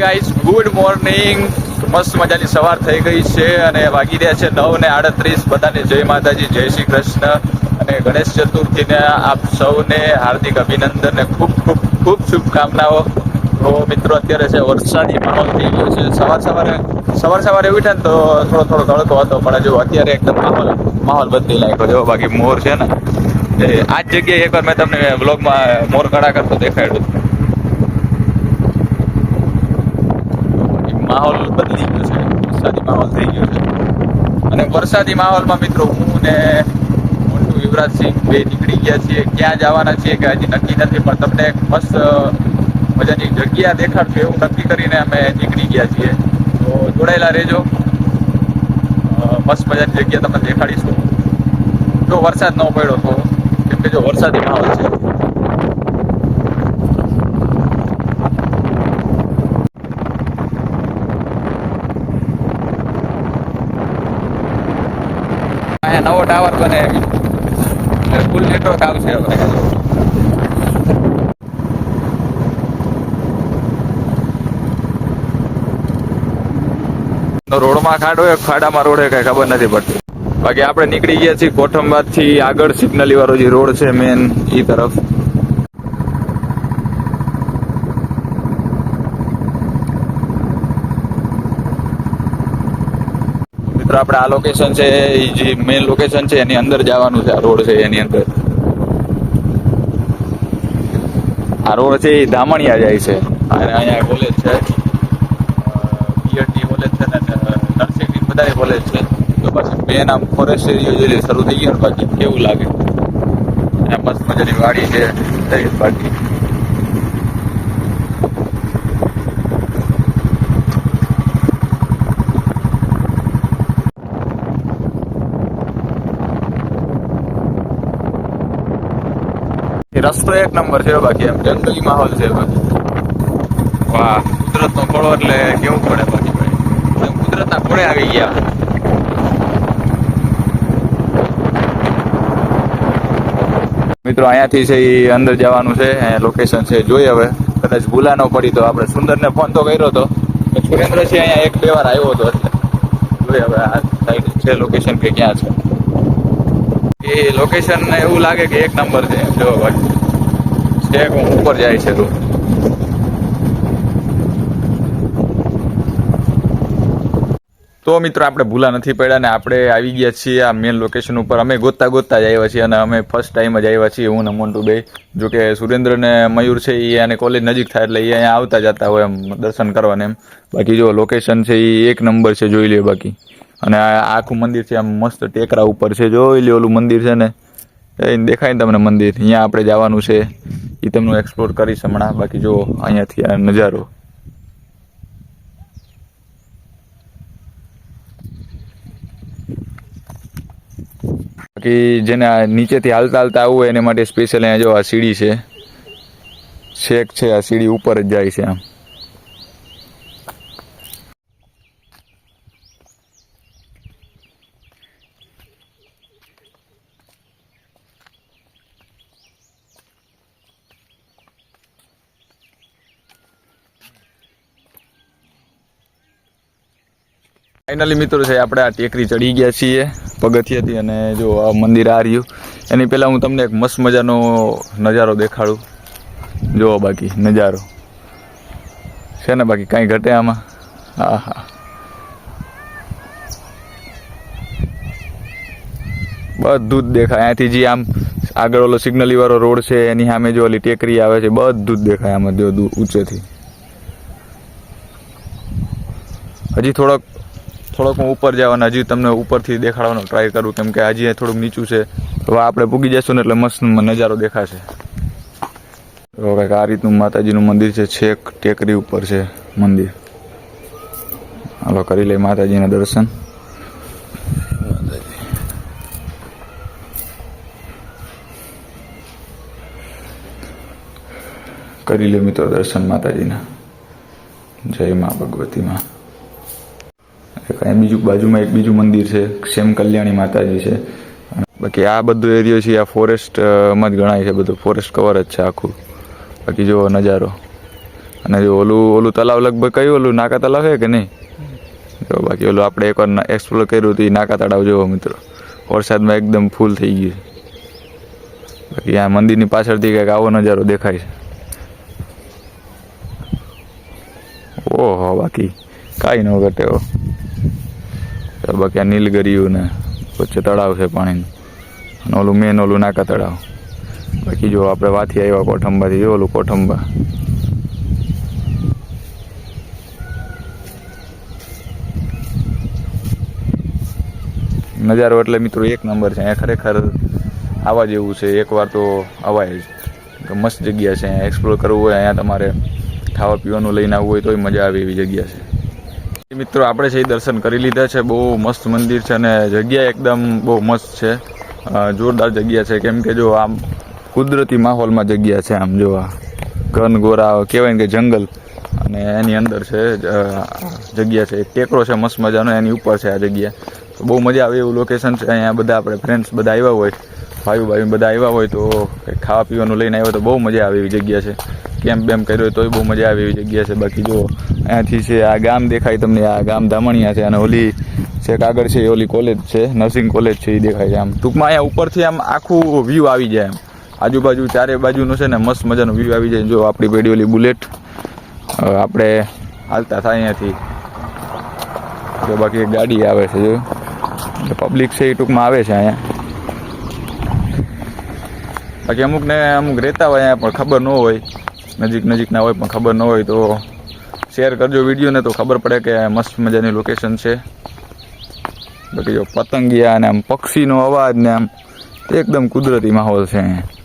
Guys good morning મસ્ત મજાની સવાર થઈ ગઈ છે અને વાગી રહ્યા છે નવ ને આડત્રીસ. બધાને જય માતાજી, જય શ્રી કૃષ્ણ. અને ગણેશ ચતુર્થીને આપ સૌને હાર્દિક અભિનંદન ને ખૂબ ખૂબ ખૂબ શુભકામનાઓ. તો મિત્રો, અત્યારે છે વરસાદી માહોલ થઈ ગયો છે. સવાર સવારે સવાર સવારે ઉઠે ને તો થોડો થોડો તડકો હતો, પણ જો અત્યારે એકદમ માહોલ માહોલ બદલી લાગ્યો જો, બાકી મોર છે ને આ જ જગ્યાએ એકવાર મેં તમને બ્લોગમાં મોર કડા કરતો દેખાડ્યું. માહોલ બદલી ગયો છે. વરસાદી માહોલ થઈ ગયો છે. અને વરસાદી માહોલમાં મિત્રો હું ને મોન્ટુ યુવરાજસિંહ બે નીકળી ગયા છીએ. ક્યાં જવાના છીએ કે હજી નક્કી નથી, પણ તમને એક મસ્ત મજાની જગ્યા દેખાડશું એવું નક્કી કરીને અમે નીકળી ગયા છીએ. તો જોડાયેલા રહેજો. મસ્ત મજાની જગ્યા તમને દેખાડીશું. જો વરસાદ ન પડ્યો તો, કેમ કે જો વરસાદી માહોલ છે. એટલે ફૂલ નેટવર્ક આવશે હવે. રોડમાં ખાડો એક ખાડામાં રોડ કઈ ખબર નથી પડતી. બાકી આપણે નીકળી ગયા છીએ કોઠંબાદથી આગળ સિગ્નલી વાળો જે રોડ છે મેન ઈ તરફ. મિત્રો આપણે આ લોકેશન છે, એ જે મેઇન લોકેશન છે, એની અંદર જવાનું છે, આ રોડ છે એની અંદર. આ રોડ છે એ ધામણિયા જાય છે. અને અહીંયા કોલેજ છે. બીએડની કોલેજ છે ને નર્સિંગની બધાય છે. તો પાછી મેન આમ ફોરેસ્ટ એરિયો જે શરૂ થઈ ગયો કેવું લાગે? અહીંયા મસ્ત મજાની વાડી છે રસ્તો એક નંબર છે બાકી એમ જંગલી માહોલ છે બાકી વાહ કુદરત નો ખોળો એટલે કેવું પડે બાકી ભાઈ? કુદરત ના ખોળે આવી ગયા. મિત્રો અહીંયાથી છે એ અંદર જવાનું છે લોકેશન છે જોઈએ હવે. કદાચ ભૂલા ન પડી તો આપણે સુંદરને ફોન તો કર્યો હતો સુરેન્દ્ર છે અહીંયા એક બે વાર આવ્યો હતો એટલે. જોઈએ હવે આ સાઈડ છે લોકેશન કે ક્યાં છે. એ લોકેશન એવું લાગે કે એક નંબર છે. જો ભાઈ સ્ટેક ઉપર જાય છે તું. તો મિત્રો, આપણે ભૂલા નથી પડ્યા ને આપણે આવી ગયા છીએ આ મેન લોકેશન ઉપર. અમે ગોતતા ગોતતા જ આવ્યા છીએ અને અમે ફર્સ્ટ ટાઈમ જ આવ્યા છીએ, હું ને મોન્ટુ બે. જો કે સુરેન્દ્ર ને મયુર છે એ અને કોલેજ નજીક થાય એટલે એ અહીંયા આવતા જતા હોય એમ, દર્શન કરવાને એમ. બાકી જો લોકેશન છે એ એક નંબર છે, જોઈ લે બાકી. અને આખું મંદિર છે, આમ મસ્ત ટેકરા ઉપર છે. જોઈ લે ઓલું મંદિર છે ને. એ દેખાય ને તમને મંદિર. અહીંયા આપણે જવાનું છે. એ તમને એક્સપ્લોર કરીશ હમણાં. બાકી જો અહીંયાથી આ નજારો. બાકી જેને નીચેથી હાલતા હાલતા આવવું હોય એને માટે સ્પેશિયલ અહીંયા જો આ સીડી છે. શેક છે, આ સીડી ઉપર જ જાય છે આમ. ફાઇનલી મિત્રો છે આપણે આ ટેકરી ચડી ગયા છીએ, પગથિયાથી અને જો આ મંદિર આ રહ્યું. એની પહેલાં હું તમને એક મસ્ત મજાનો નજારો દેખાડું. જુઓ બાકી નજારો. છે ને બાકી કાંઈ ઘટે આમાં? હા હા બધું જ દેખાય. અહીંયાથી જે આમ આગળ ઓલો સિગ્નલી વાળો રોડ છે, એની સામે જો ઓલી ટેકરી આવે છે, બધું જ દેખાય આમાં જો ઊંચેથી. હજી થોડોક થોડોક હું ઉપર જવાનો હજી તમને ઉપરથી દેખાડવાનો ટ્રાય કરું, કેમ કે હજી થોડુંક નીચું છે. તો આપણે પૂગી જઈશું ને એટલે મસ્ત નજારો દેખાશે. તો કંઈક આ રીતનું માતાજીનું મંદિર છે, છેક ટેકરી ઉપર છે મંદિર. હાલો, કરી લઈએ માતાજીના દર્શન. કરી લે મિત્રો દર્શન માતાજીના. જય મા ભગવતી એક બીજું બાજુમાં એક બીજું મંદિર છે, સેમ કલ્યાણી માતાજી છે. બાકી આ બધો એરિયો છે, આ ફોરેસ્ટમાં જ ગણાય છે બધું. ફોરેસ્ટ કવર જ છે આખું. બાકી જો નજારો. અને જો ઓલું ઓલું તલાવ લગભગ કયું? ઓલું નાકા તલાવ છે કે નહીં? જો બાકી ઓલું આપણે એકવાર એક્સપ્લોર કર્યું હતું એ નાકા તળાવ જોવો મિત્રો. વરસાદમાં એકદમ ફૂલ થઈ ગયું બાકી આ મંદિરની પાછળથી કંઈક આવો નજારો દેખાય છે. ઓહો, બાકી કાંઈ ન ઘટે તો બાકી આ નીલગરિયું ને વચ્ચે તળાવ છે પાણીનું. અને ઓલું મેન ઓલું નાકા તળાવ. બાકી જો આપણે વાથી આવ્યા કોઠંબાથી જો ઓલું કોઠંબા. નજારો એટલે મિત્રો એક નંબર છે. અહીંયા ખરેખર આવવા જેવું છે. એકવાર તો અવાય જ. કે મસ્ત જગ્યા છે. અહીંયા એક્સપ્લોર કરવું હોય, અહીંયા તમારે ખાવા પીવાનું લઈને આવવું હોય, તોય મજા આવે એવી જગ્યા છે. મિત્રો, આપણે છે દર્શન કરી લીધા છે. બહુ મસ્ત મંદિર છે અને જગ્યા એકદમ બહુ મસ્ત છે. જોરદાર જગ્યા છે. કેમ કે જો આમ કુદરતી માહોલમાં જગ્યા છે આમ જો આ ઘન ગોરા, કહેવાય ને કે જંગલ. અને એની અંદર છે જગ્યા છે. એક ટેકરો છે, મસ્ત મજાનો. એની ઉપર છે આ જગ્યા. તો બહુ મજા આવે એવું લોકેશન છે. અહીંયા બધા આપણે ફ્રેન્ડ્સ બધા આવ્યા હોય ભાઈઓ ભાઈ બધા આવ્યા હોય તો ખાવા પીવાનું લઈને આવ્યા તો બહુ મજા આવે એવી જગ્યા છે. કેમ્પ બેમ્પ કર્યો તોય બહુ મજા આવે એવી જગ્યા છે. બાકી જો અહીંયાથી છે, આ ગામ દેખાય તમને, આ ગામ ધામણિયા છે, અને ઓલી છે કાગળ છે, એ ઓલી કોલેજ છે, નર્સિંગ કોલેજ છે, એ દેખાય છે આમ. ટૂંકમાં અહીંયા ઉપરથી આમ આખું વ્યૂ આવી જાય એમ. આજુબાજુ ચારે બાજુનું છે ને મસ્ત મજાનો વ્યૂ આવી જાય. જો આપણી પેઢી ઓલી બુલેટ આપણે હાલતા થાય અહીંયાથી. જો બાકી એક ગાડી આવે છે, જો. પબ્લિક છે એ ટૂંકમાં આવે છે અહીંયા. બાકી અમુકને અમુક રહેતા હોય અહીંયા, પણ ખબર ન હોય. નજીક નજીકના હોય પણ ખબર ન હોય તો શેર કરજો વિડીયોને તો ખબર પડે કે મસ્ત મજાની લોકેશન છે. બાકી જો પતંગિયા અને આમ પક્ષીનો અવાજ ને આમ એકદમ કુદરતી માહોલ છે. અહીંયા